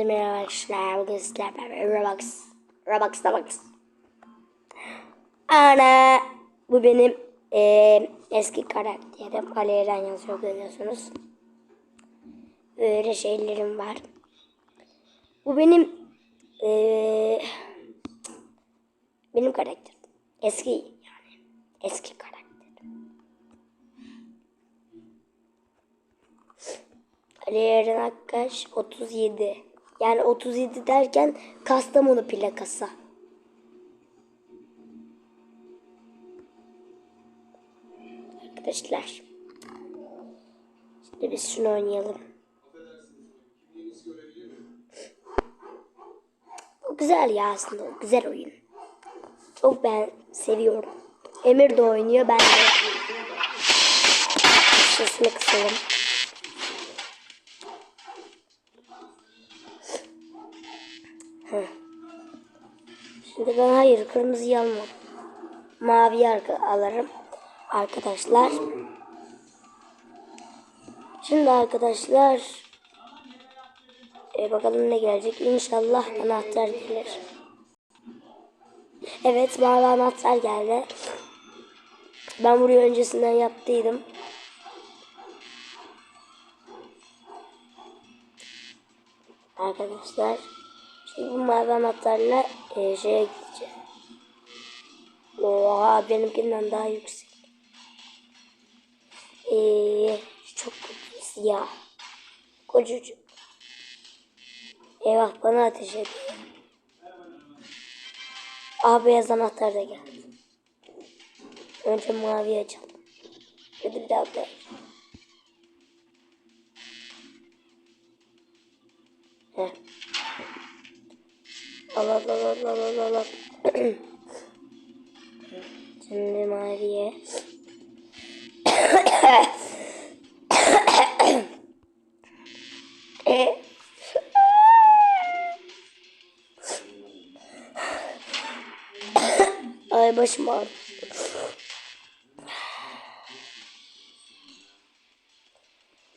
Hepinize merhaba arkadaşlar. Bugün Roblox. Roblox, Roblox. Ana. Bu benim eee, eski karakterim. Ali yazıyor görüyorsunuz. Böyle şeylerim var. Bu benim eee, benim karakterim. Eski yani. Eski karakter. Ali Eren Akkaş 37. Yani 37 derken Kastamonu plakası. Arkadaşlar. Şimdi biz şunu oynayalım. O güzel ya aslında. Güzel oyun. Çok ben seviyorum. Emir de oynuyor. Ben de. Sesini kısalım. Ben hayır kırmızıyı almam. Mavi arka alırım. Arkadaşlar. Şimdi arkadaşlar. E, bakalım ne gelecek. İnşallah anahtar gelir. Evet mavi anahtar geldi. Ben burayı öncesinden yaptıydım. Arkadaşlar. Şimdi bu mavi anahtarla e, şeye gideceğim. Oha benimkinden daha yüksek. Eee çok siyah. Kocucuk. Eyvah bana ateş ediyor. Aa beyaz anahtar da geldi. Önce mavi açalım. De bir daha beyaz. Al al al al al al al al. Şimdi maviye. e? Ay başım ağrıyor.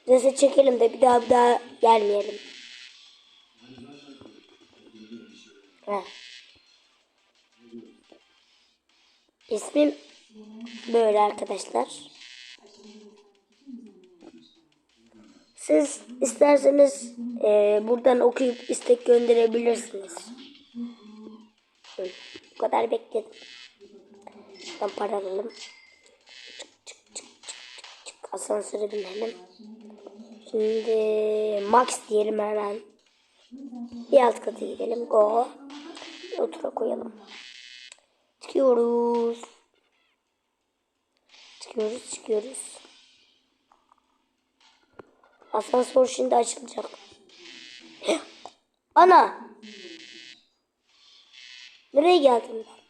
Neyse çekelim de bir daha bir daha gelmeyelim. Heh. İsmim böyle arkadaşlar. Siz isterseniz e, buradan okuyup istek gönderebilirsiniz. Bu kadar bekledim. Şuradan para alalım. Çık çık çık çık çık. Asansöre binelim. Şimdi max diyelim hemen. Bir alt kata gidelim. Go. Otura koyalım. Çıkıyoruz. Çıkıyoruz çıkıyoruz. Asansör şimdi açılacak. Ana. Nereye geldim ben?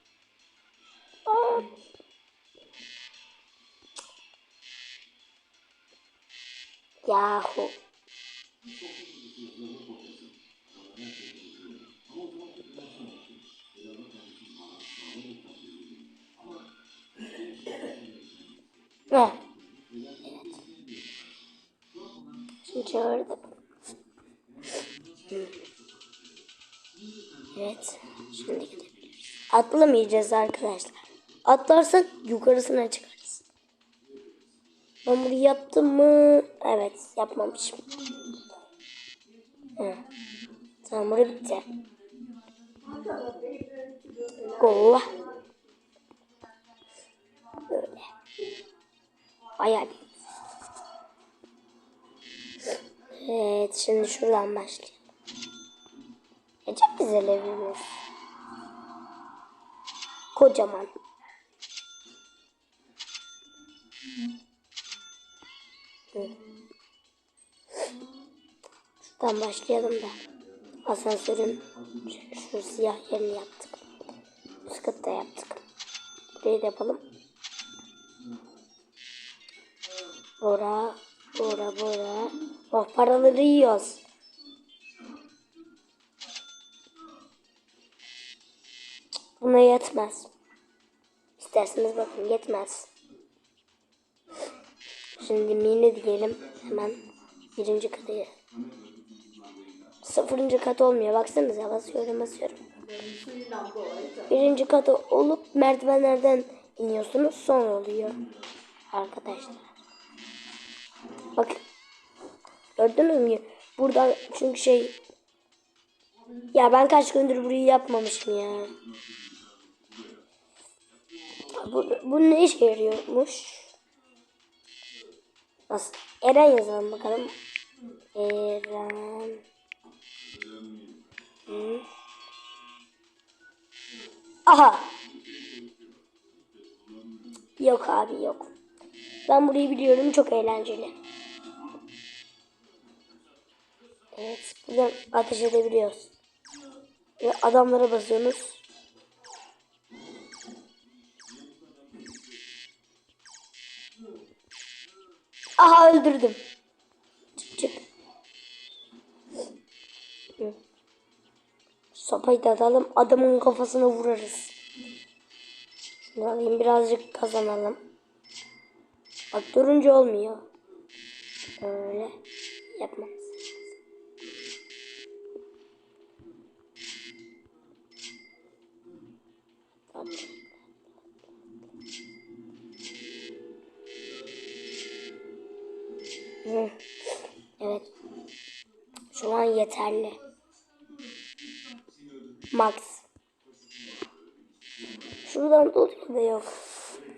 Aa. Evet. Şimdi çağırdım. Evet. Şimdi gidebiliriz. Atlamayacağız arkadaşlar. Atlarsak yukarısına çıkarız. Ben bunu yaptım mı? Evet. Yapmamışım. Hı. Tamam burası bitti. Allah. Bayağı bir. Evet şimdi şuradan başlayalım. Ya çok güzel evimiz. Kocaman. Şuradan başlayalım da. Asansörün şu, şu siyah yerini yaptık. Üst katta yaptık. Burayı da yapalım. Bora, bora, bora. Oh paraları yiyoruz. Buna yetmez. İsterseniz bakın yetmez. Şimdi mini diyelim hemen birinci kataya. sıfırıncı kat olmuyor. Baksanıza basıyorum basıyorum. Birinci katı olup merdivenlerden iniyorsunuz sonra oluyor. Arkadaşlar. Bak. Gördünüz mü? Buradan çünkü şey ya ben kaç gündür burayı yapmamışım ya. Bu, bu ne işe yarıyormuş? Nasıl? Eren yazalım bakalım. Eren. Hı. Aha. Yok abi yok. Ben burayı biliyorum çok eğlenceli. Evet buradan ateş edebiliyoruz. Ve adamlara basıyorsunuz. Aha öldürdüm. Çık çık. Sopayı da atalım. Adamın kafasına vurarız. Şunu alayım birazcık kazanalım. Bak durunca olmuyor. Öyle yapmamız Evet. Şu an yeterli. Max. Şuradan doluyor da yok.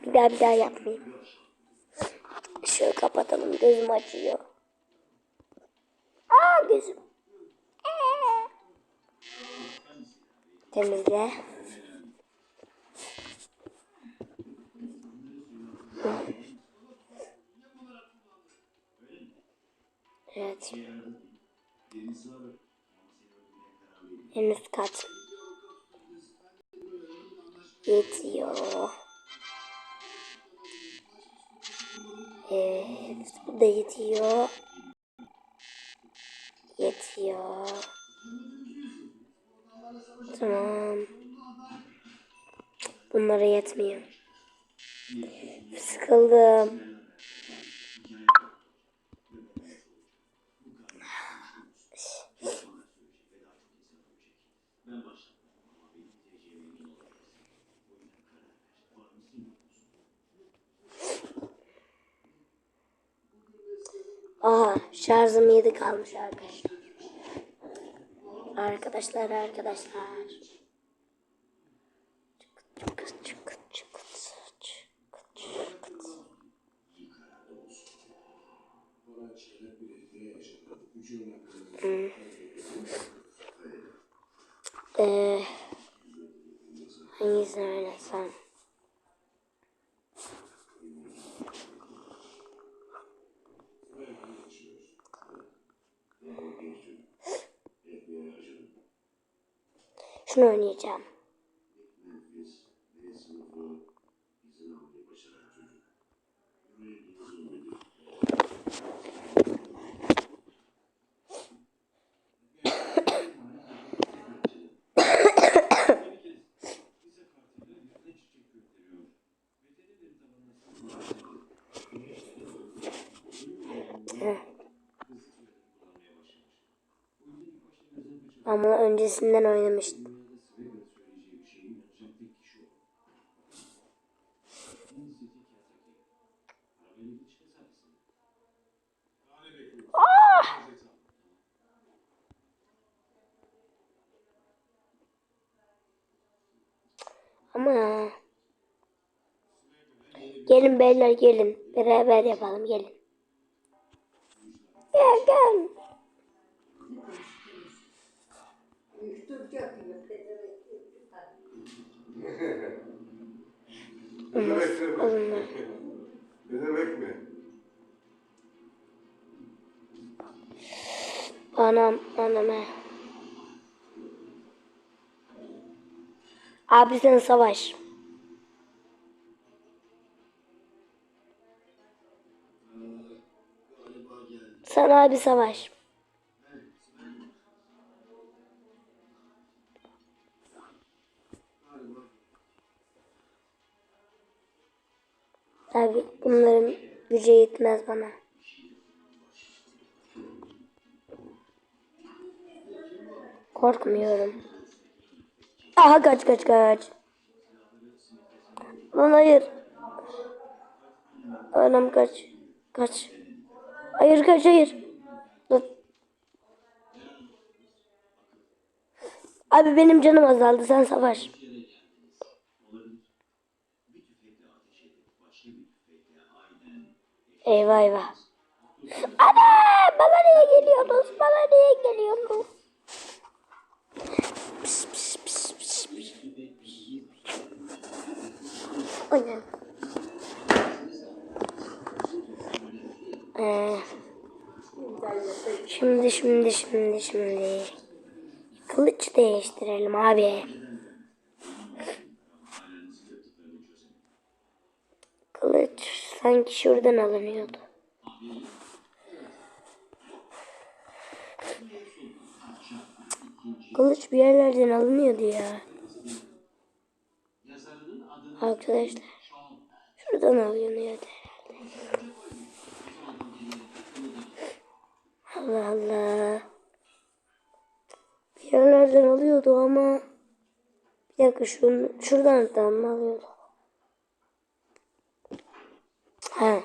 Bir daha bir daha yapmayayım. Şöyle kapatalım. Gözüm acıyor. Aa gözüm. Ee. Temizle. Kat. Yetiyor. Evet. Bu da yetiyor. Yetiyor. Tamam. Bunlara yetmiyor. Sıkıldım. Aha şarjım 7 kalmış arkadaşlar. Arkadaşlar arkadaşlar. Şunu oynayacağım. Bunu öncesinden oynamıştım. Ama gelin beyler gelin. Beraber yapalım gelin. Gel gel. Ne demek ne demek? Onunla. Ne demek mi? Anam anam. he. Abi sen savaş. Sen abi savaş. Tabi bunların gücü yetmez bana. Korkmuyorum. Aha kaç kaç kaç. Lan hayır. Anam kaç. Kaç. Hayır kaç hayır. Dur. Abi benim canım azaldı sen savaş. Eyvah eyvah. Ana bana niye geliyorsunuz? Bana niye geliyorsunuz? Pis, pis, pis. Aynen. Ee, şimdi şimdi şimdi şimdi kılıç değiştirelim abi. Kılıç sanki şuradan alınıyordu. Kılıç bir yerlerden alınıyordu ya. Arkadaşlar. Şuradan alınıyordu herhalde. Allah Allah. Bir yerlerden alıyordu ama bir dakika şunu, şuradan da mı alıyordu? Ha.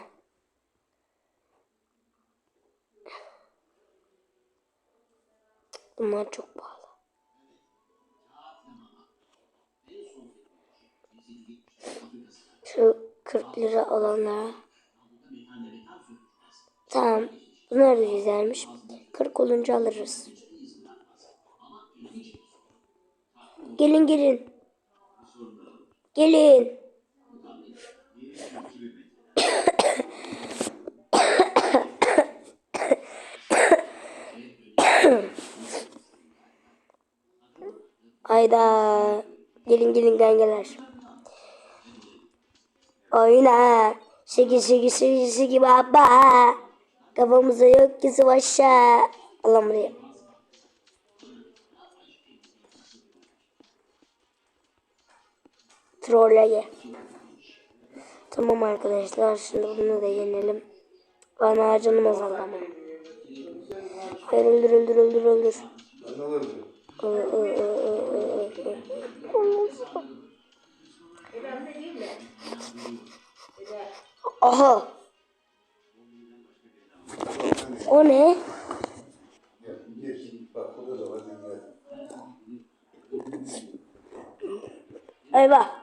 Bunlar çok pahalı. Şu 40 lira olanlara. Tamam. Bunlar da güzelmiş. 40 olunca alırız. Gelin gelin. Gelin. Hayda. Gelin gelin gangeler. Oyna. Şeki şeki şeki şeki baba. Kafamıza yok ki savaşa. Allah buraya. Trolleye. Tamam arkadaşlar şimdi bunu da yenelim. Bana canım azaldı ama. Hayır öldür öldür öldür öldür. Ben alırım. Ö, ö, Aha. O ne? Eyvah.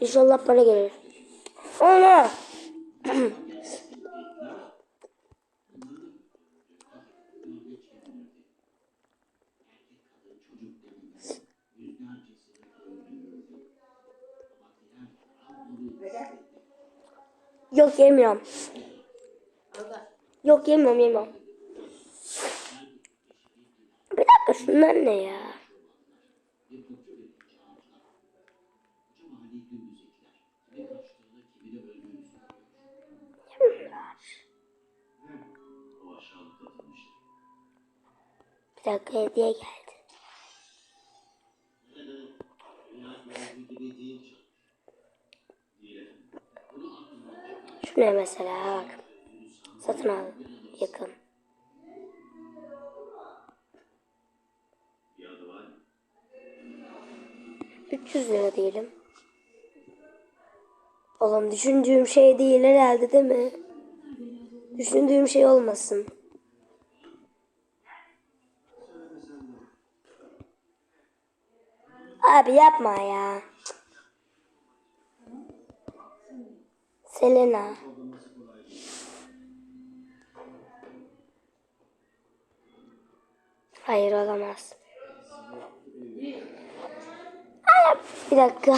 İnşallah para gelir. Ana. Yok yemiyorum. Yok yemiyorum yemiyorum. Bir dakika şunlar ne ya? Bir dakika hediye geldi. Şu ne mesela bak. Satın al. Yakın. ...300 lira diyelim. Oğlum düşündüğüm şey değil herhalde değil mi? Düşündüğüm şey olmasın. Abi yapma ya. Selena. Hayır olamaz. Ay, Bir dakika.